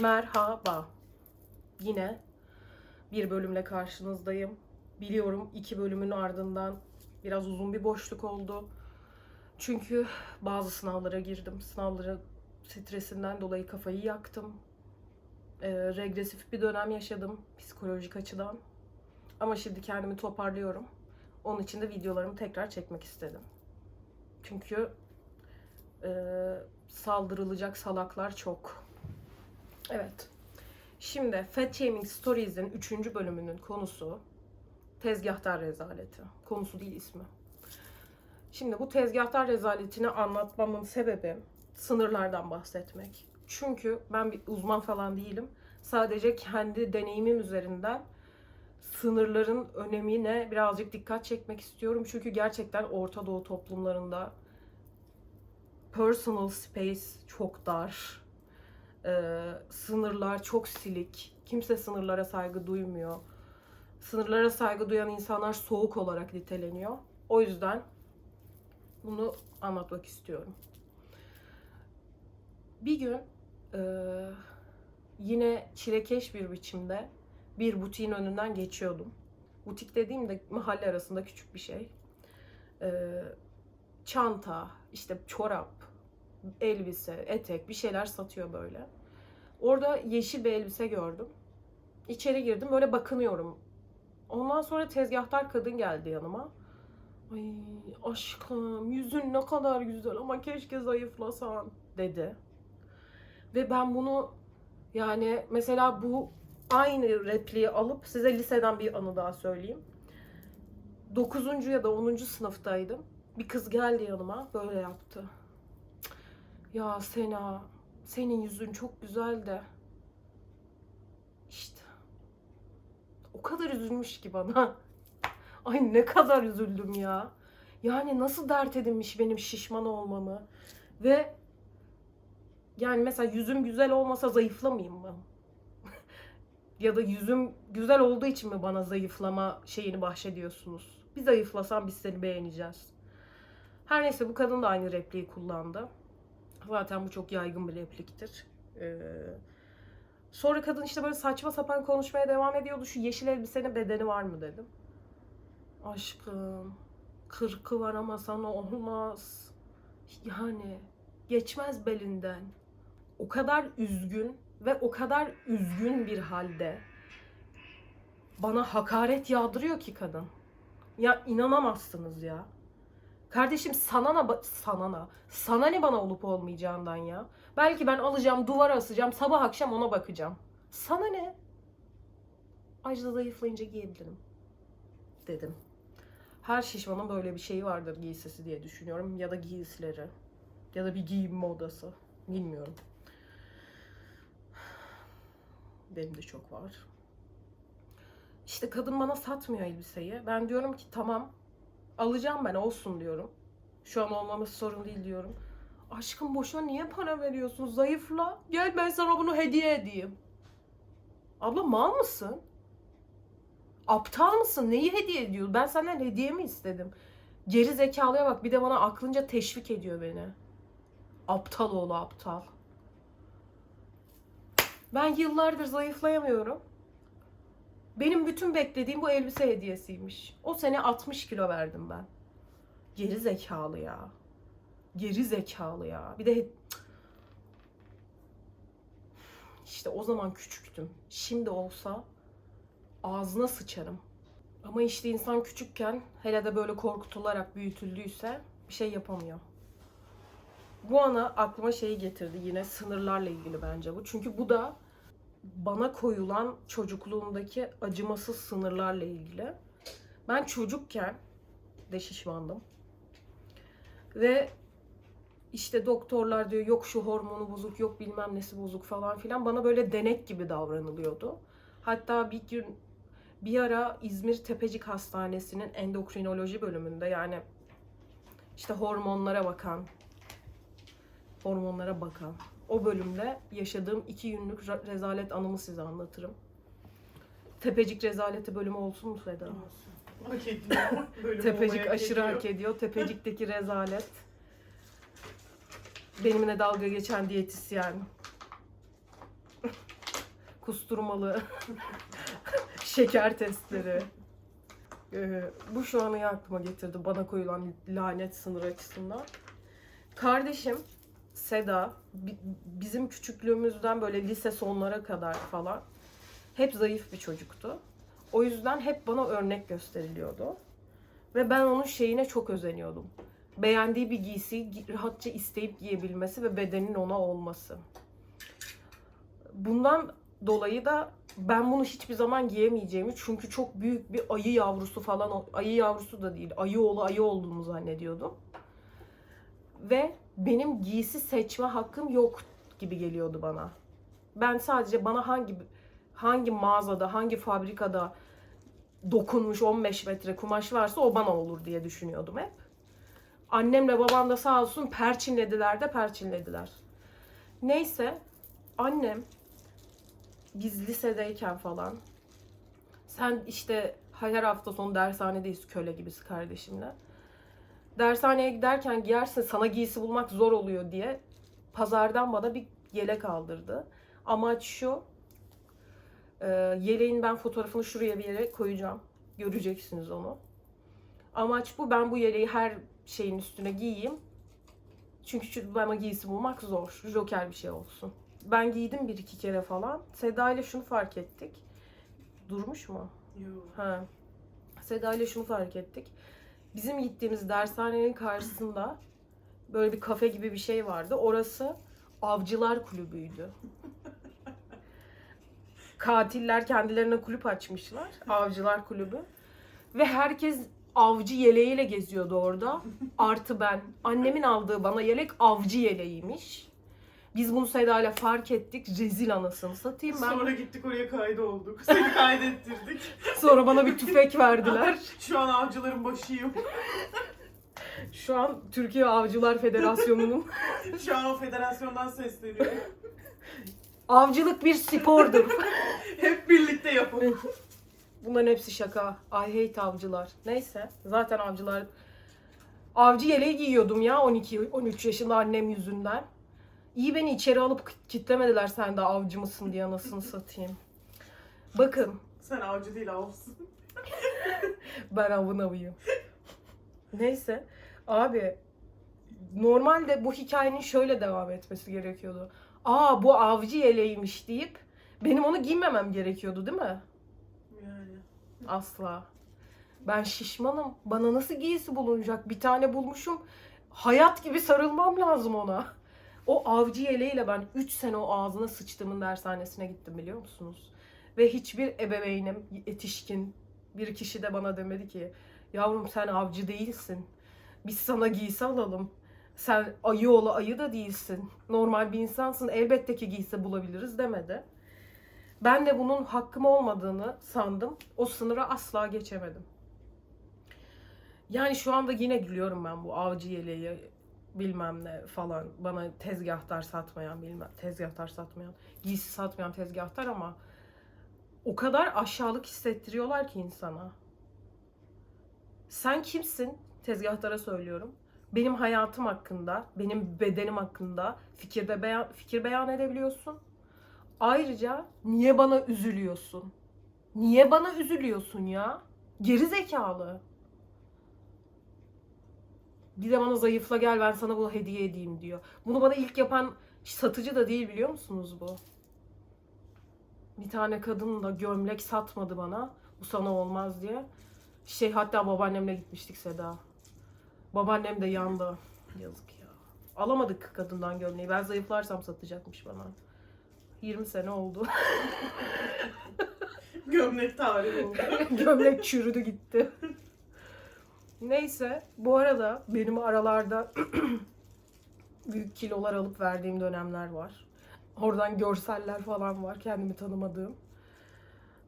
Merhaba. Yine bir bölümle karşınızdayım. Biliyorum iki bölümün ardından biraz uzun bir boşluk oldu. Çünkü bazı sınavlara girdim. Sınavları stresinden dolayı kafayı yaktım. Ee, regresif bir dönem yaşadım psikolojik açıdan. Ama şimdi kendimi toparlıyorum. Onun için de videolarımı tekrar çekmek istedim. Çünkü e, saldırılacak salaklar çok. Evet. Şimdi Fat Shaming Stories'in 3. bölümünün konusu tezgahtar rezaleti. Konusu değil ismi. Şimdi bu tezgahtar rezaletini anlatmamın sebebi sınırlardan bahsetmek. Çünkü ben bir uzman falan değilim. Sadece kendi deneyimim üzerinden sınırların önemine birazcık dikkat çekmek istiyorum. Çünkü gerçekten Orta Doğu toplumlarında personal space çok dar. Ee, sınırlar çok silik. Kimse sınırlara saygı duymuyor. Sınırlara saygı duyan insanlar soğuk olarak niteleniyor. O yüzden bunu anlatmak istiyorum. Bir gün e, yine çilekeş bir biçimde bir butiğin önünden geçiyordum. Butik dediğimde mahalle arasında küçük bir şey. E, çanta, işte çorap, elbise, etek bir şeyler satıyor böyle. Orada yeşil bir elbise gördüm. İçeri girdim böyle bakınıyorum. Ondan sonra tezgahtar kadın geldi yanıma. Ay aşkım yüzün ne kadar güzel ama keşke zayıflasan dedi. Ve ben bunu yani mesela bu aynı repliği alıp size liseden bir anı daha söyleyeyim. 9. ya da 10. sınıftaydım. Bir kız geldi yanıma böyle yaptı. Ya Sena, senin yüzün çok güzel de. İşte. O kadar üzülmüş ki bana. Ay ne kadar üzüldüm ya. Yani nasıl dert edinmiş benim şişman olmamı. Ve yani mesela yüzüm güzel olmasa zayıflamayayım mı? ya da yüzüm güzel olduğu için mi bana zayıflama şeyini bahşediyorsunuz? Bir zayıflasan biz seni beğeneceğiz. Her neyse bu kadın da aynı repliği kullandı. Zaten bu çok yaygın bir repliktir. Ee, sonra kadın işte böyle saçma sapan konuşmaya devam ediyordu. Şu yeşil elbisenin bedeni var mı dedim. Aşkım, kırkı var ama sana olmaz. Yani geçmez belinden. O kadar üzgün ve o kadar üzgün bir halde bana hakaret yağdırıyor ki kadın. Ya inanamazsınız ya. Kardeşim sana ne sana ne? Sana ne bana olup olmayacağından ya? Belki ben alacağım duvara asacağım sabah akşam ona bakacağım. Sana ne? Ayrıca zayıflayınca giyebilirim. Dedim. Her şişmanın böyle bir şeyi vardır giysisi diye düşünüyorum. Ya da giysileri. Ya da bir giyim modası. Bilmiyorum. Benim de çok var. İşte kadın bana satmıyor elbiseyi. Ben diyorum ki tamam alacağım ben olsun diyorum. Şu an olmaması sorun değil diyorum. Aşkım boşuna niye para veriyorsun? Zayıfla. Gel ben sana bunu hediye edeyim. Abla mal mısın? Aptal mısın? Neyi hediye ediyor? Ben senden hediye mi istedim? Geri zekalıya bak bir de bana aklınca teşvik ediyor beni. Aptal oğlu aptal. Ben yıllardır zayıflayamıyorum. Benim bütün beklediğim bu elbise hediyesiymiş. O sene 60 kilo verdim ben. Geri zekalı ya. Geri zekalı ya. Bir de işte o zaman küçüktüm. Şimdi olsa ağzına sıçarım. Ama işte insan küçükken hele de böyle korkutularak büyütüldüyse bir şey yapamıyor. Bu ana aklıma şeyi getirdi yine sınırlarla ilgili bence bu. Çünkü bu da bana koyulan çocukluğumdaki acımasız sınırlarla ilgili. Ben çocukken de şişmandım. Ve işte doktorlar diyor yok şu hormonu bozuk, yok bilmem nesi bozuk falan filan. Bana böyle denek gibi davranılıyordu. Hatta bir gün bir ara İzmir Tepecik Hastanesi'nin endokrinoloji bölümünde yani işte hormonlara bakan, hormonlara bakan o bölümde yaşadığım iki günlük rezalet anımı size anlatırım. Tepecik rezaleti bölümü olsun mu Seda? Hak ediyor. Bölüm Tepecik aşırı hak ediyor. Tepecik'teki rezalet. Benimle dalga geçen diyetisyen. kusturmalı şeker testleri. Ee, bu şu an iyi aklıma getirdi bana koyulan lanet sınır açısından. Kardeşim Seda bi- bizim küçüklüğümüzden böyle lise sonlara kadar falan hep zayıf bir çocuktu. O yüzden hep bana örnek gösteriliyordu. Ve ben onun şeyine çok özeniyordum. Beğendiği bir giysiyi gi- rahatça isteyip giyebilmesi ve bedenin ona olması. Bundan dolayı da ben bunu hiçbir zaman giyemeyeceğimi çünkü çok büyük bir ayı yavrusu falan ayı yavrusu da değil ayı oğlu ayı olduğumu zannediyordum. Ve benim giysi seçme hakkım yok gibi geliyordu bana. Ben sadece bana hangi hangi mağazada, hangi fabrikada dokunmuş 15 metre kumaş varsa o bana olur diye düşünüyordum hep. Annemle babam da sağ olsun perçinlediler de perçinlediler. Neyse annem biz lisedeyken falan sen işte her hafta sonu dershanedeyiz köle gibisi kardeşimle. Dershaneye giderken giyersin sana giysi bulmak zor oluyor diye pazardan bana bir yelek aldırdı. Amaç şu e, yeleğin ben fotoğrafını şuraya bir yere koyacağım. Göreceksiniz onu. Amaç bu. Ben bu yeleği her şeyin üstüne giyeyim. Çünkü bana giysi bulmak zor. Joker bir şey olsun. Ben giydim bir iki kere falan. Seda ile şunu fark ettik. Durmuş mu? Yok. Ha. Seda ile şunu fark ettik. Bizim gittiğimiz dershanenin karşısında böyle bir kafe gibi bir şey vardı. Orası avcılar kulübüydü. Katiller kendilerine kulüp açmışlar. Avcılar kulübü. Ve herkes avcı yeleğiyle geziyordu orada. Artı ben. Annemin aldığı bana yelek avcı yeleğiymiş. Biz bunu Seda ile fark ettik. Rezil anasını satayım ben. Sonra gittik oraya kaydolduk. Seni kaydettirdik. Sonra bana bir tüfek verdiler. Şu an avcıların başıyım. Şu an Türkiye Avcılar Federasyonu'nun Şu an o federasyondan sesleniyorum. avcılık bir spordur. Hep birlikte yapalım. Bunların hepsi şaka. I hate avcılar. Neyse. Zaten avcılar... Avcı yeleği giyiyordum ya 12-13 yaşında annem yüzünden. İyi beni içeri alıp kit- kitlemediler sen de avcı mısın diye anasını satayım. Bakın Sen avcı değil avsın. ben avın avıyım. Neyse. Abi normalde bu hikayenin şöyle devam etmesi gerekiyordu. Aa bu avcı yeleğiymiş deyip benim onu giymemem gerekiyordu değil mi? Yani. Asla. Ben şişmanım. Bana nasıl giysi bulunacak? Bir tane bulmuşum. Hayat gibi sarılmam lazım ona. O avcı yeleğiyle ben 3 sene o ağzına sıçtığımın dershanesine gittim biliyor musunuz? Ve hiçbir ebeveynim, yetişkin bir kişi de bana demedi ki yavrum sen avcı değilsin. Biz sana giysi alalım. Sen ayı oğlu ayı da değilsin. Normal bir insansın. Elbette ki giysi bulabiliriz demedi. Ben de bunun hakkım olmadığını sandım. O sınırı asla geçemedim. Yani şu anda yine gülüyorum ben bu avcı yeleği bilmem ne falan bana tezgahtar satmayan bilmem tezgahtar satmayan giysi satmayan tezgahtar ama o kadar aşağılık hissettiriyorlar ki insana. Sen kimsin? Tezgahtara söylüyorum. Benim hayatım hakkında, benim bedenim hakkında fikirde beyan, fikir beyan edebiliyorsun. Ayrıca niye bana üzülüyorsun? Niye bana üzülüyorsun ya? Geri zekalı. Bir de bana zayıfla gel ben sana bunu hediye edeyim diyor. Bunu bana ilk yapan satıcı da değil biliyor musunuz bu? Bir tane kadın da gömlek satmadı bana. Bu sana olmaz diye. Şey hatta babaannemle gitmiştik Seda. Babaannem de yandı. Yazık ya. Alamadık kadından gömleği. Ben zayıflarsam satacakmış bana. 20 sene oldu. Gömlek tarihi oldu. Gömlek çürüdü gitti. Neyse bu arada benim aralarda büyük kilolar alıp verdiğim dönemler var. Oradan görseller falan var kendimi tanımadığım.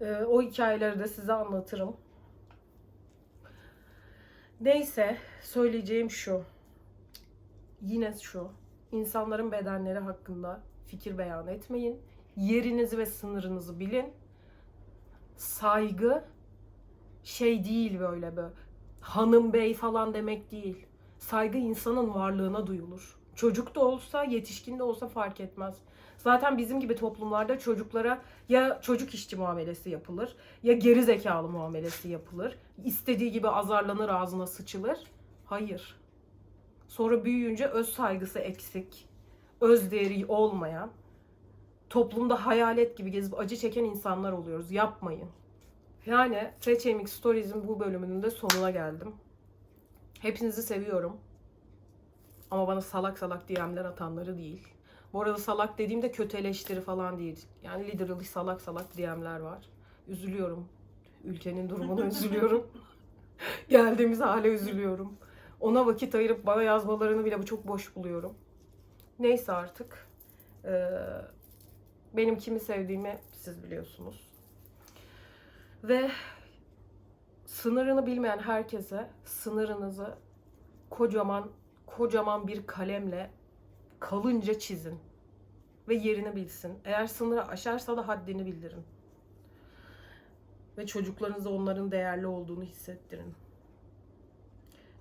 Ee, o hikayeleri de size anlatırım. Neyse söyleyeceğim şu. Yine şu. İnsanların bedenleri hakkında fikir beyan etmeyin. Yerinizi ve sınırınızı bilin. Saygı şey değil böyle böyle hanım bey falan demek değil. Saygı insanın varlığına duyulur. Çocuk da olsa, yetişkin de olsa fark etmez. Zaten bizim gibi toplumlarda çocuklara ya çocuk işçi muamelesi yapılır ya geri zekalı muamelesi yapılır. İstediği gibi azarlanır ağzına sıçılır. Hayır. Sonra büyüyünce öz saygısı eksik, öz değeri olmayan, toplumda hayalet gibi gezip acı çeken insanlar oluyoruz. Yapmayın. Yani FCMX Stories'in bu bölümünün de sonuna geldim. Hepinizi seviyorum. Ama bana salak salak DM'ler atanları değil. Bu arada salak dediğimde kötü eleştiri falan değil. Yani literally salak salak DM'ler var. Üzülüyorum. Ülkenin durumuna üzülüyorum. Geldiğimiz hale üzülüyorum. Ona vakit ayırıp bana yazmalarını bile çok boş buluyorum. Neyse artık. Ee, benim kimi sevdiğimi siz biliyorsunuz. Ve sınırını bilmeyen herkese sınırınızı kocaman kocaman bir kalemle kalınca çizin ve yerini bilsin. Eğer sınırı aşarsa da haddini bildirin. Ve çocuklarınıza onların değerli olduğunu hissettirin.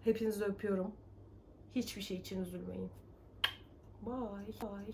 Hepinizi öpüyorum. Hiçbir şey için üzülmeyin. Bye. Bye.